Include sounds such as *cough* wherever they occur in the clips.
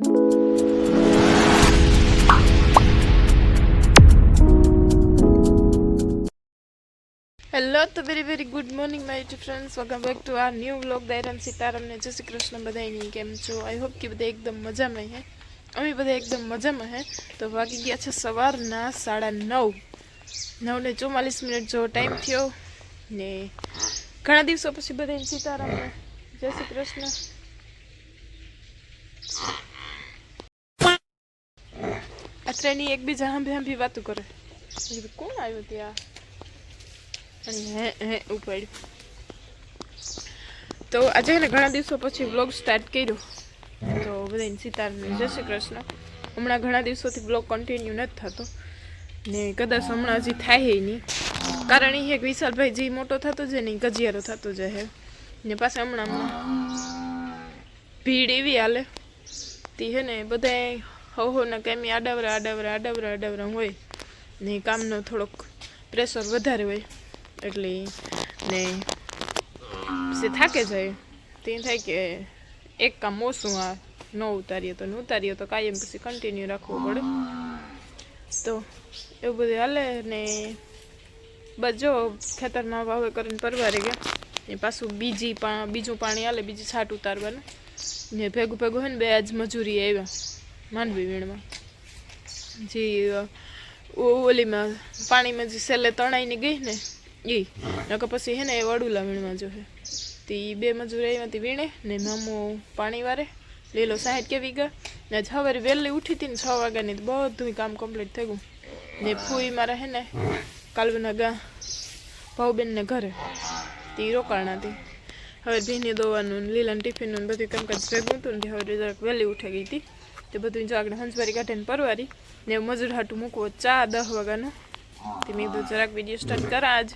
Hello તો very very good morning my to friends welcome back to our new vlog દાયરામ સીતારામને જય શ્રી કૃષ્ણ બધાની કેમ છો? આઈ હોપ કે બધા એકદમ મજામાં હે. અમે બધા એકદમ મજામાં હે. તો વાગી ગયા છે સવારના સાડા નવ. નવ ને ચોમાલીસ મિનિટ જેવો ટાઈમ થયો. ને ઘણા દિવસો પછી બધાને સીતારામને જય શ્રી કૃષ્ણ. ત્રણેય એકબીજા હાંભી હાંભી વાતું કરે. કોણ આવ્યું ત્યાં? અને હે હે, ઉપાડ્યું. તો આજે છે ને ઘણા દિવસો પછી વ્લોગ સ્ટાર્ટ કર્યો. તો બધાને સીતારામને જય શ્રી કૃષ્ણ. હમણાં ઘણા દિવસોથી વ્લોગ કન્ટિન્યુ નથી થતો. ને કદાચ હમણાં હજી થાય નહીં. કારણ એ એક વિશાલભાઈ જે મોટો થતો જાય ને ગજિયારો થતો જાય ને પાછા હમણાં ભીડ એવી હાલે. તી હે ને બધા હો હો કેમ આડાવરા આડાવરા આડાવરા આડાવરા હોય. ને કામનો થોડોક પ્રેશર વધારે હોય. એટલે ને પછી થાકે જાય તે થાય કે એક કામ ઓછું આ ન ઉતારીએ તો ન ઉતારીએ તો કાયમ પછી કન્ટિન્યુ રાખવું પડે. તો એવું બધું હાલે ને બસ જો, ખેતરમાં વાવે કરીને પરવારે ગયા. ને પાછું બીજી પા, બીજું પાણી હાલે, બીજી છાટ ઉતારવાનું. ને ભેગું ભેગું હોય ને બે આજ મજૂરી આવ્યા. માંડવી વીણમાં. જે ઓલીમાં પાણીમાં જે છેલ્લે તણાઈને ગઈ ને એ નકર પછી હે ને એ વડુલા વીણમાં જો હે. તે બે મજૂર એમાંથી વીણે ને મામો પાણી વારે. લીલો સાહેબ કેવી ગયા ને આજ સવારે વહેલી ઉઠી હતી ને છ વાગ્યાની તો બધું કામ કમ્પ્લીટ થઈ ગયું. ને ફૂઈ મારા હે ને કાલવના ગા ભાવબેનને ઘરે. તે હતી. હવે ભીની દોવાનું લીલાને ટિફિનનું બધું કામકાજ ભેગું હતું ને હવે જરાક વહેલી ઉઠી ગઈ હતી. તે બધું જો આગળ હંસવારી કાઢીને પરવારી. ને મજૂર હાટું મૂકવો ચા દસ વાગ્યાનો તે મેં કીધું જરાક વીડિયો સ્ટાર્ટ કરા આજ.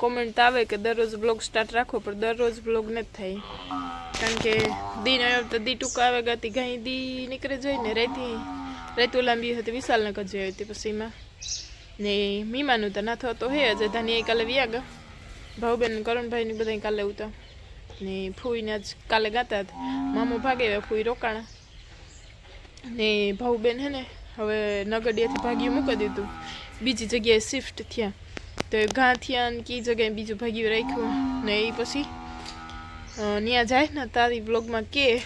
કોમેન્ટ આવે કે દરરોજ બ્લોગ સ્ટાર્ટ રાખો, પણ દરરોજ બ્લોગ નથી થાય. કારણ કે દી આવ્યો તો દી ટૂંકા આવે ગાતી ગાઈ દી નીકળે જાય ને રેતી રેતું લાંબી હતી વિશાલને કજે આવી હતી પછી એમાં. ને મીમાનું તો ના થતો હે અજય ધાની કાલે વ્યા ગયા ભાવબેન કરણભાઈ ને બધા કાલે ઉતા. ને ફૂઈને આજ કાલે ગાતા હતા. મામો ભાગે ફૂઈ રોકાણા. ને ભાવબેન હે ને, હવે નગડિયાથી ભાગ્યું મૂકી દીધું. બીજી જગ્યાએ શિફ્ટ થયા. તો ઘા થયા ને કઈ જગ્યાએ બીજું ભાગ્યું રાખ્યું ને એ પછી ત્યાં જાય ને તારી બ્લોગમાં કે.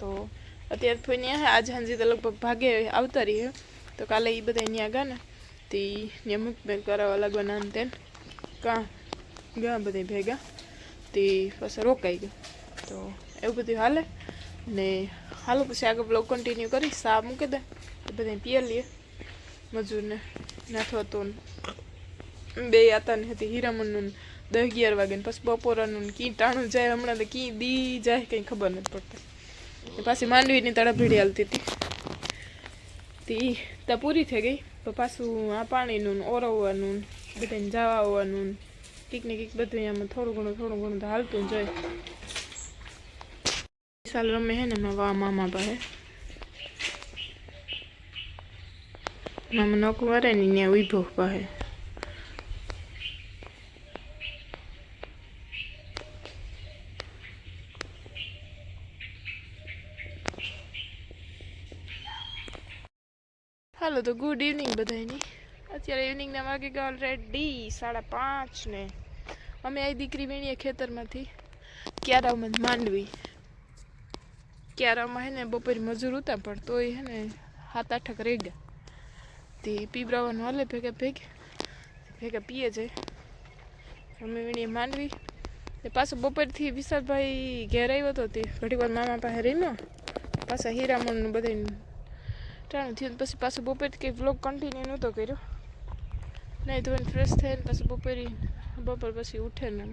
તો અત્યારે થોડી ત્યાં આજ સાંજે તો લગભગ ભાગે આવતા રહી તો કાલે એ બધા ત્યાં ગયા ને, તે ત્યાં મુકબેલ કરાવવા લાગવાના ને તેન કાં ગયા બધા ભેગા. તે પછી રોકાઈ ગયો. તો એવું બધું હાલે. ને હાલો પછી આગળ બ્લોગ કન્ટિન્યુ કરી, સા મૂકી દે. તો બધા પીએ લઈએ મજૂરને નાથો હતો બે હતા ને હતી હીરામણનું દસ અગિયાર વાગે ને પછી બપોરાનું કી ટાણું જાય, હમણાં તો કી દી જાય, કંઈ ખબર નથી પડતી. પાછી માંડવીની તડપીડી હાલતી હતી. તી ત્યાં પૂરી થઈ ગઈ, તો પાછું આ પાણીનું ઓરવવાનું બધાને જવા આવવાનું કંઈક ને કંઈક બધું આમાં થોડું ઘણું થોડું ઘણું તો હાલતું જ હોય. સાલ રમે હે ને મારા મામા પાસે મામા નોકું મારે ને ત્યાં ઊભો પાસે હાલો તો ગુડ ઇવનિંગ બધાની અત્યારે ઇવનિંગના વાગે ગયા ઓલરેડી સાડા પાંચ ને. અમે આ દીકરી વીણીએ ખેતરમાંથી ક્યારામાં માંડવી. ક્યારામાં હે ને બપોરે મજૂર હતા પણ તોય હે ને સાત આઠક રહી ગયા. તે પીવરાવાનું હાલે ભેગા ભેગે. ભેગા પીએ જાય અમે વીણી માંડવી એ પાછું બપોરથી વિશાલભાઈ ઘેર આવ્યો હતો તે ઘડીક વાર મામા પાસે રમ્યો. પાછા હીરામણનું બધાને ટાણું થયું પછી પાછું બપોરથી કંઈ વ્લોગ કન્ટિન્યુ નહોતો કર્યો. નહીં ધોઈને ફ્રેશ થઈને પાછું બપોરે બપોર પછી ઉઠે ને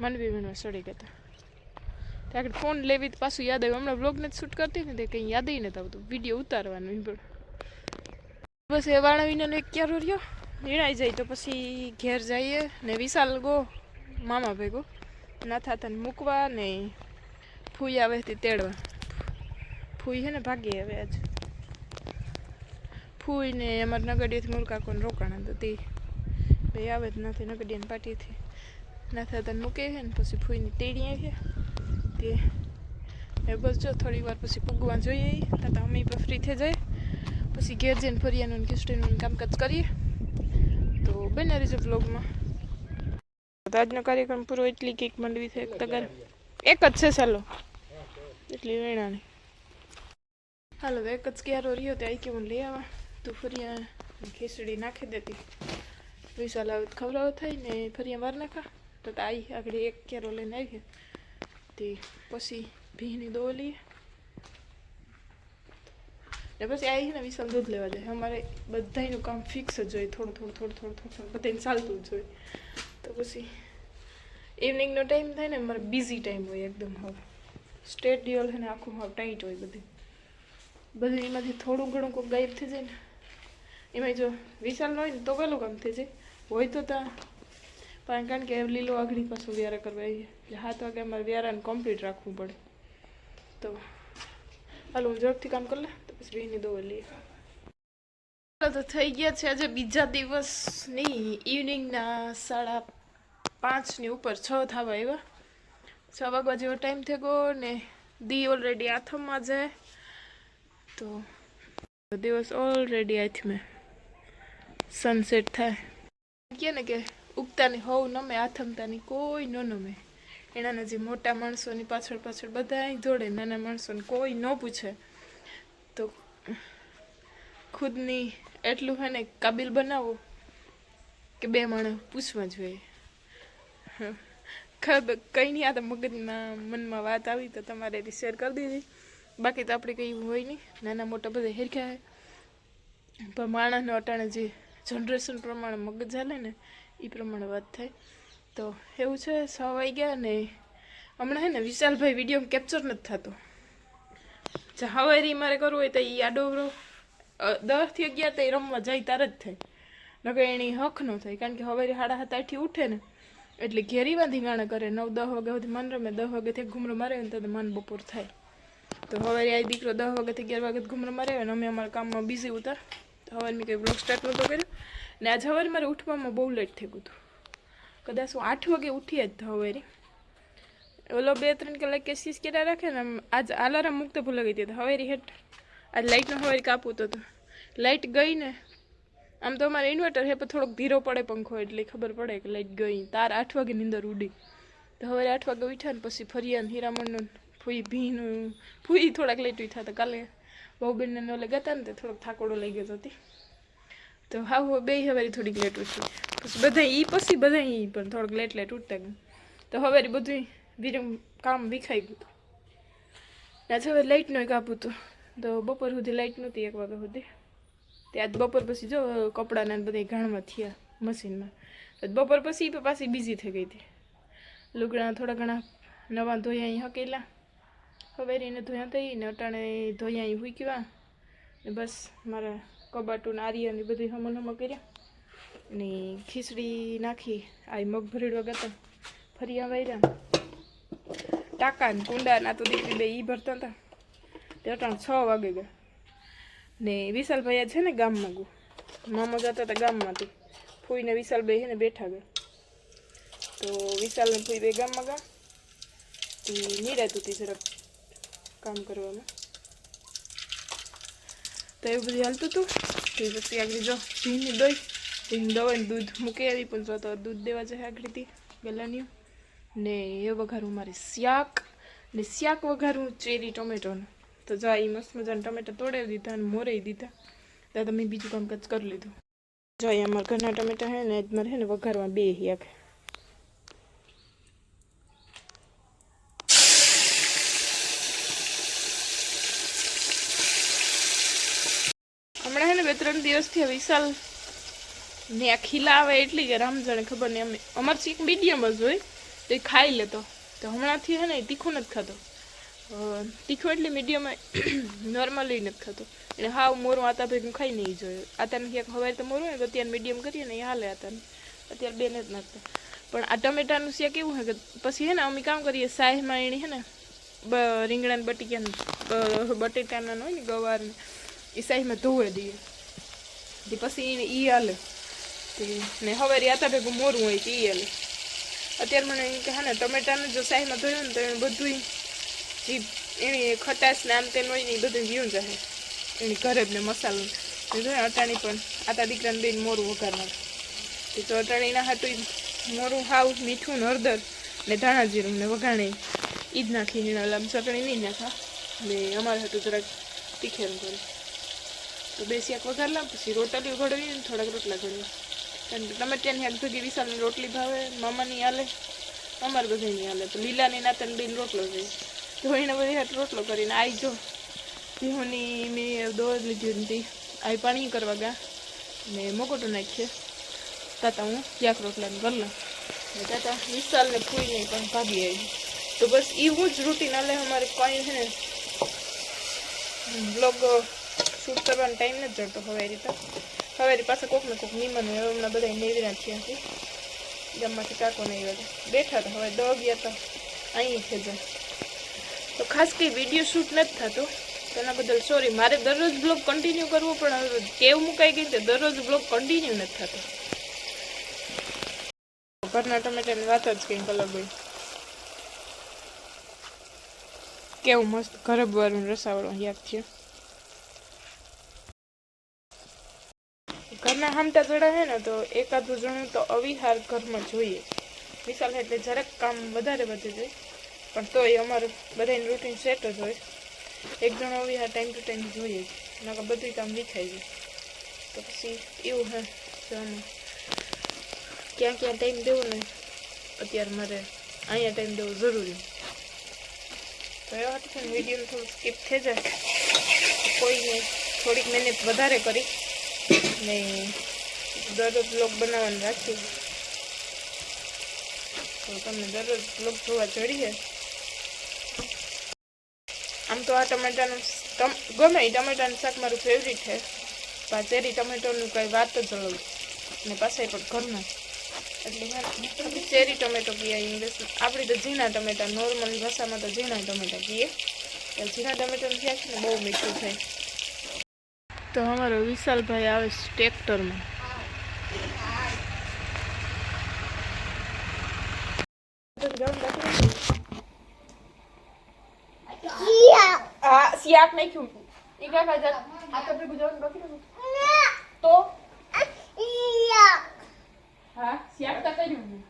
માંડવી વીણવા ચડી ગયા હતા. ત્યાં ફોન લેવી પાછું યાદ આવ્યું. હમણાં બ્લોગ નથી શૂટ કરતી ને તે કંઈ યાદ નથી આવતું. વીડિયો ઉતારવાનું પણ. બસ એ વાણવીનો એક ક્યારો રહ્યો. નિર્ણય જાય તો પછી ઘેર જઈએ ને વિશાલ ગો, મામા ભેગો. ના થતા મૂકવા ને ફૂઈ આવે તે તેડવા. ફૂઈ છે ને ભાગી આવે આજ. ફૂઈ ને અમારા નગડીએથી મુલકાકોને રોકાણા તો તે. ભાઈ આવે જ નથી નગડીયાની પાટીથી. ના થતા મૂકે છે ને પછી ફૂઈની તેડી આવ્યા તે એ બસ જો થોડી વાર પછી પૂગવા જોઈએ ત્યાં અમે પણ ફ્રી થઈ જાય. પછી ઘેર જઈને ફરિયાનું ખીચડીનું કામકાજ કરીએ. તો બને રહેજો બ્લોગમાં આજનો કાર્યક્રમ પૂરો એટલી કેક માંડવી એક તગાર. એક જ છે ચાલો. એટલી વેણાની. હાલો એક જ ક્યારો રહ્યો તે આઈ કે હું લઈ આવા. તું ફરિયા ખીચડી નાખી દેતી. વિશાલ આવે ખવડાવો થાય ને ફરિયા વાર નાખા. તો આવી આગળ એક ક્યારો લઈને આવીએ તે પછી ભીની દો લઈએ ને પછી આવી ને વિશાલ દૂધ લેવા જાય. અમારે બધાયનું કામ ફિક્સ જ હોય. થોડું થોડું થોડું થોડું થોડું બધાને ચાલતું જ હોય. તો પછી ઇવનિંગનો ટાઈમ થાય ને મારે બિઝી ટાઈમ હોય એકદમ હવે. સ્ટેટ ડિયોલ છે ને આખું હવે ટાઈટ હોય બધી. બધું એમાંથી થોડું ઘણું કોઈ ગાયબ થઈ જાય ને. એમાં જો વિશાલ ન હોય ને તો પેલું કામ થઈ જાય. હોય તો ત્યાં પણ કારણ કે લીલો આગળી પાછું વ્યારા કરવા એટલે હાથ વાગે અમારે વ્યારાને કમ્પ્લીટ રાખવું પડે. તો હાલો, હું ઝડપથી કામ કરી લે, તો પછી બેની દોવા લઈએ. ચાલો તો થઈ ગયા છે આજે બીજા દિવસની ઇવનિંગના સાડા પાંચની ઉપર છ થવા આવ્યા છ વાગવા જેવો ટાઈમ થઈ ગયો ને દી ઓલરેડી આથમમાં છે. તો દિવસ ઓલરેડી આથમે સનસેટ થાય. કહે ને કે ઉગતાની હોવ નમે આથમતાની કોઈ ન નમે. એનાના જે મોટા માણસોની પાછળ પાછળ બધા જોડે નાના માણસોને કોઈ ન પૂછે. તો ખુદની એટલું હે ને કાબિલ બનાવો કે બે માણસ પૂછવા જોઈએ ખબર, કંઈ નહીં, આ તો મગજમાં મનમાં વાત આવી તો તમારે શેર કરી દીધી. બાકી તો આપણે કંઈ હોય નહીં. નાના મોટા બધા હેરખ્યા પણ માણસનો અટાણે જે જનરેશન પ્રમાણે મગજ ચાલે ને એ પ્રમાણે વાત થાય. તો એવું છે, છ ગયા ને હમણાં હે ને વિશાલભાઈ વીડિયો કેપ્ચર નથી થતો. જે હવારી મારે કરવું હોય તો એ આડોવરો દસથી અગિયાર તો એ રમવા જાય તાર જ થાય. નકર એની હક ન થાય, કારણ કે હવારી સાડા સાત આઠથી ઉઠે ને એટલે ઘેરી વાંધી ગાણા કરે. નવ દસ વાગ્યા સુધી મન રમે દસ વાગ્યાથી ઘૂમરો મારે ને તો મન બપોર થાય. તો હવે આ દીકરો દસ વાગ્યાથી અગિયાર વાગ્યા ઘૂમરો મારે ને અમે અમારા કામમાં બિઝી ઉતાર. તો હવે મેં કંઈ બ્લોગ સ્ટાર્ટ નહોતો કર્યો. ને આજ સવારે મારે ઉઠવામાં બહુ લેટ થઈ ગયું હતું. કદાચ હું આઠ વાગે ઉઠી જ હવેરી ઓલો બે ત્રણ કલાક કેસીસ કર્યા રાખે ને આજ આલારામ મુક્ત ગઈ હતી હવેરી હેઠ આજ લાઇટનો હવેરી કાપવું તો લાઇટ ગઈ ને આમ તો અમારે ઇન્વર્ટર હે, પણ થોડોક ધીરો પડે પંખો એટલે ખબર પડે કે લાઇટ ગઈ. તાર આઠ વાગે નીંદર ઉડી. તો હવે આઠ વાગે ઉઠ્યા ને પછી ફરિયાન હીરામણનું ફૂઈ ભીનું, ફૂઈ થોડાક લેટ ઉઠ્યા હતા કાલે બહુ બેનને ઓલે ગતા ને તે થોડોક થાકોડો લઈ ગયો હતી તો હા, હું બે હવે થોડીક લેટ ઉઠી. પછી બધા એ પછી બધા એ પણ થોડોક લેટ લેટ ઉઠતા ગયું તો હવે બધું વિરમ કામ વિખાઈ ગયું આજે હવે લાઇટ એક કાપું હતું તો બપોર સુધી લાઇટ નહોતી એક વાગ્યા સુધી. તે આજ બપોર પછી જો, કપડાના બધા ઘાણમાં થયા મશીનમાં. બપોર પછી પાછી બીઝી થઈ ગઈ હતી. લુગડા થોડા ઘણા નવા ધોયા અહીં હકેલા. હવે એને ધોયા થઈ ને અટાણે ધોયા અહીં હુક્યા ને બસ મારા કબાટું ને આરિયા ને બધું હમણ હમણ કર્યા. ને ખીચડી નાખી. આ મગ ગતા ફરિયા ફરી વાર્યા ટાકા ને કુંડા ના તો દીકરી બે ઈ ભરતા હતા તે અટાણ છ વાગે ગયા. ને વિશાલભાઈ છે ને ગામમાં ગયું મામા જતા હતા ગામમાંથી. ફૂઈને વિશાલભાઈ છે ને બેઠા ગયા. તો વિશાલને ફૂઈ બે ગામમાં ગયા. તે નિરાતું હતી જરાક કામ કરવામાં. તો એવું બધું હાલતું હતું તે પછી આગળ જો ઘીની દોઈ ભીની દવાને દૂધ મૂકી હતી પણ જો તો દૂધ દેવા જાય આગળથી ગલાની ને એ વઘારું મારે શાક ને શાક વઘારું ચેરી ટોમેટોનું તો જો એ મસ્ત મજાના ટમેટા તોડાવી દીધા અને મોરાઈ દીધા ત્યાં તમે બીજું કામકાજ કરી લીધું જો અહીંયા અમારા ઘરના ટમેટા હે ને આજ મારે હે ને વઘારમાં બે યાક હમણાં હે ને બે ત્રણ દિવસથી વિશાલ ને આ ખીલા આવે એટલી કે રામ જાણે ખબર નહીં. અમે અમારે ચીક મીડિયમ જ હોય, તો એ ખાઈ લેતો. તો હમણાંથી હે ને તીખું નથી ખાતો. તીખું એટલે મીડિયમ *coughs* નોર્મલી નથી ખાતો. એટલે હાવ મોરું આતા ભેગું ખાઈ નહીં જોયું. આતાને ક્યાંક હવે તો મોરું હોય તો અત્યારે મીડિયમ કરીએ ને એ હાલે આતાને. અત્યારે બેને જ નાખતા. પણ આ ટમેટાનું શેક એવું હોય કે પછી હે ને અમે કામ કરીએ સાહેમાં એની હે ને રીંગણાને બટીકાને બટેટાના હોય ને ગવારને એ ધોવે દઈએ તે પછી એને ઈ હાલે તે ને હવે આતા ભેગું મોરું હોય તે ઈ હાલે અત્યારે મને કે હા ને ટમેટાને જો સાહેમાં ધોયું ને તો એને બધું જે એની ખટાશ ને આમ તેમ હોય ને એ બધું વ્યું જાય એની ઘરે ને મસાલો ને જો અટાણી પણ આતા દીકરાને બેન મોરું વઘાર નાખે તે તો અટાણીના હાટું મોરું હાવ મીઠું હળદર ને ધાણા જીરું ને વઘાણે ઈ જ નાખીને ઓલા ચટણી નહીં નાખા ને અમારે હતું જરાક તીખેલું કરે તો બે શાક વઘાર લાવ, પછી રોટલી ઘડવી ને થોડાક રોટલા ઘડવા કે ટમેટાની શાક ભેગી વિશાલની રોટલી ભાવે, મામાની હાલે, અમારે બધાની હાલે. તો લીલાની નાતન બેન રોટલો જોઈએ તો એને બધી હાથ રોટલો કરીને આવી જો. ભીહોની મેં દોડ લીધી હતી. આવી પાણી કરવા ગયા. ને મોકોટો નાખીએ તાતા હું ક્યાંક રોટલાને કરી લઉં ને તાતા વિશાલને ફૂઈને પણ ભાગી આવી. તો બસ એવું જ રૂટીન હાલે. અમારે કોઈ છે ને બ્લોગ શૂટ કરવાનો ટાઈમ નથી જડતો હવે રીતે. હવે પાસે કોક ને કોક નિમન એમના હમણાં બધા નેવી નાખ્યા છે ગામમાંથી કાકો નહીં વધે બેઠા હતા હવે દો ગયા તો અહીં છે. જ તો ખાસ કંઈ વીડિયો શૂટ નથી થતો. તેના બદલ સોરી મારે દરરોજ બ્લોગ કન્ટિન્યુ કરવો પણ હવે કેવ મુકાઈ ગઈ છે, દરરોજ બ્લોગ કન્ટિન્યુ નથી થતો. ઘરના ટમેટાની વાત જ કંઈક અલગ હોય. કેવું મસ્ત ગરબવાળું રસાવાળું યાદ છે ઘરના હામટા જોડા છે ને, તો એકાદું જણું તો અવિહાર ઘરમાં જોઈએ. વિશાલ એટલે જરાક કામ વધારે વધી જાય પણ તોય અમારું બધાની રૂટીન સેટ જ હોય. એક જણો અવિહાર ટાઈમ ટુ ટાઈમ જોઈએ જ નકર બધું કામ વિખાઈ જાય. તો પછી એવું હે જવાનું ક્યાં ક્યાં ટાઈમ દેવો ને, અત્યારે મારે અહીંયા ટાઈમ દેવો જરૂરી. તો એવા હતું વીડિયો થોડું સ્કીપ થઈ જાય. કોઈને થોડીક મહેનત વધારે કરી. ને દરરોજ બ્લોગ બનાવવાનું રાખી. તો તમને દરરોજ બ્લોગ જોવા જડીએ. આમ તો આ ટમેટાનું ટમ, ગમે ટમેટાનું શાક મારું ફેવરિટ છે. પણ ચેરી ટમેટોનું કંઈ વાત જ અલગ. ને પાછા પણ ઘરના. એટલે ચેરી ટમેટો કહીએ ઇંગ્લિશ આપણે તો ઝીણા ટમેટા નોર્મલ ભાષામાં તો ઝીણા ટમેટા કહીએ ઝીણા ટમેટાનું શાક છે ને બહુ મીઠું થાય તો અમારો વિશાલભાઈ આવે છે ટ્રેક્ટરમાં. હા સિયાક નાખ્યું. ઈ કાકા જા આ તો ભેગું જવાનું તો? હા સિયાક તો કર્યું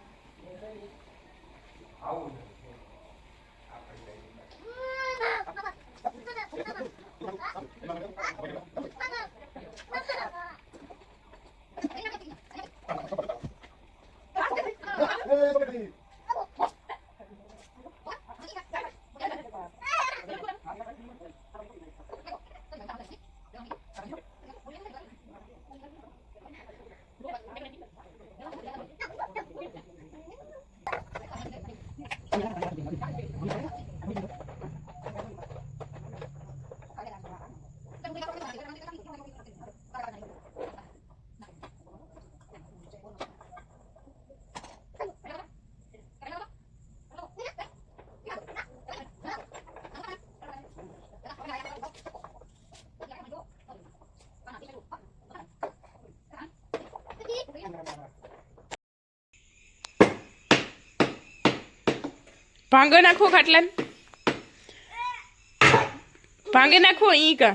ભાંગો નાખો ખાટલા ભાંગી નાખો ઈ કા.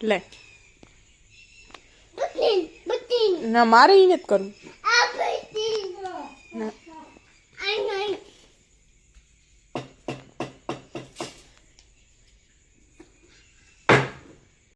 લે. ના મારે ઈ નથી કરવું. ના.